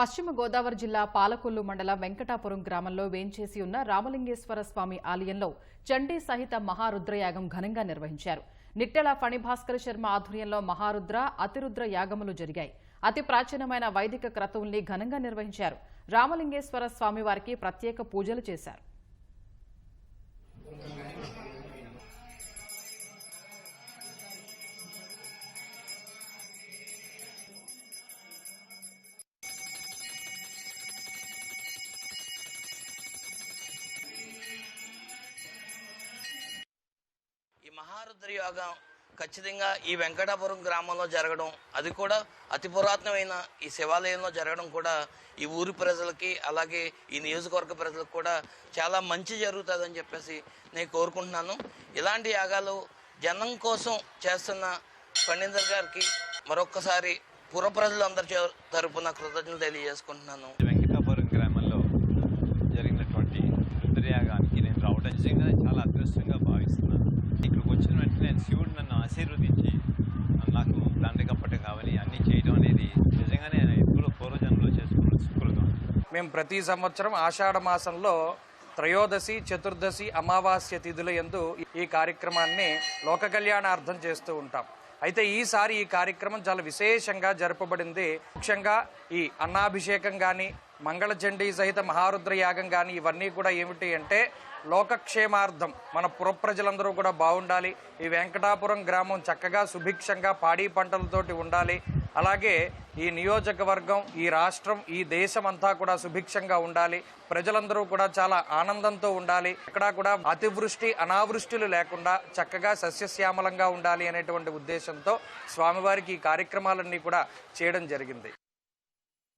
పశ్చిమ గోదావరి జిల్లా పాలకొల్లు మండలం వెంకటాపురం గ్రామంలో వేంచేసి ఉన్న రామలింగేశ్వర స్వామి ఆలయంలో చండీ సహిత మహారుద్రయాగం ఘనంగా నిర్వహించారు. నిట్టెల ఫణిభాస్కర శర్మ ఆధ్వర్యంలో మహారుద్ర అతిరుద్ర యాగములు జరిగాయి. అతి ప్రాచీనమైన వైదిక క్రతువుల్ని ఘనంగా నిర్వహించారు. రామలింగేశ్వర స్వామివారికి ప్రత్యేక పూజలు చేశారు. మహారుద్ర యోగం ఖచ్చితంగా ఈ వెంకటాపురం గ్రామంలో జరగడం అది కూడా అతి పురాతనమైన ఈ శివాలయంలో జరగడం కూడా ఈ ఊరి ప్రజలకి అలాగే ఈ నియోజకవర్గ ప్రజలకు కూడా చాలా మంచి జరుగుతుందని చెప్పేసి నేను కోరుకుంటున్నాను. ఇలాంటి యాగాలు జనం కోసం చేస్తున్న ఫణీందర్ గారికి మరొక్కసారి పుర ప్రజలందరి తరపున కృతజ్ఞతలు తెలియజేసుకుంటున్నాను. మేము ప్రతి సంవత్సరం ఆషాఢ మాసంలో త్రయోదశి చతుర్దశి అమావాస్య తిథుల యందు ఈ కార్యక్రమాన్ని లోక కళ్యాణార్థం చేస్తూ ఉంటాం. అయితే ఈసారి ఈ కార్యక్రమం చాలా విశేషంగా జరపబడింది. ముఖ్యంగా ఈ అన్నాభిషేకం కానీ మంగళచండీ సహిత మహారుద్ర యాగం కానీ ఇవన్నీ కూడా ఏమిటి అంటే లోకక్షేమార్థం. మన పురప్రజలందరూ కూడా బాగుండాలి ఈ వెంకటాపురం గ్రామం చక్కగా సుభిక్షంగా పాడి పంటలతోటి ఉండాలి. అలాగే ఈ నియోజకవర్గం ఈ రాష్ట్రం ఈ దేశం అంతా కూడా సుభిక్షంగా ఉండాలి. ప్రజలందరూ కూడా చాలా ఆనందంతో ఉండాలి. ఇక్కడ కూడా అతివృష్టి అనావృష్టిలు లేకుండా చక్కగా సస్యశ్యామలంగా ఉండాలి అనేటువంటి ఉద్దేశంతో స్వామివారికి ఈ కార్యక్రమాలన్నీ కూడా చేయడం జరిగింది.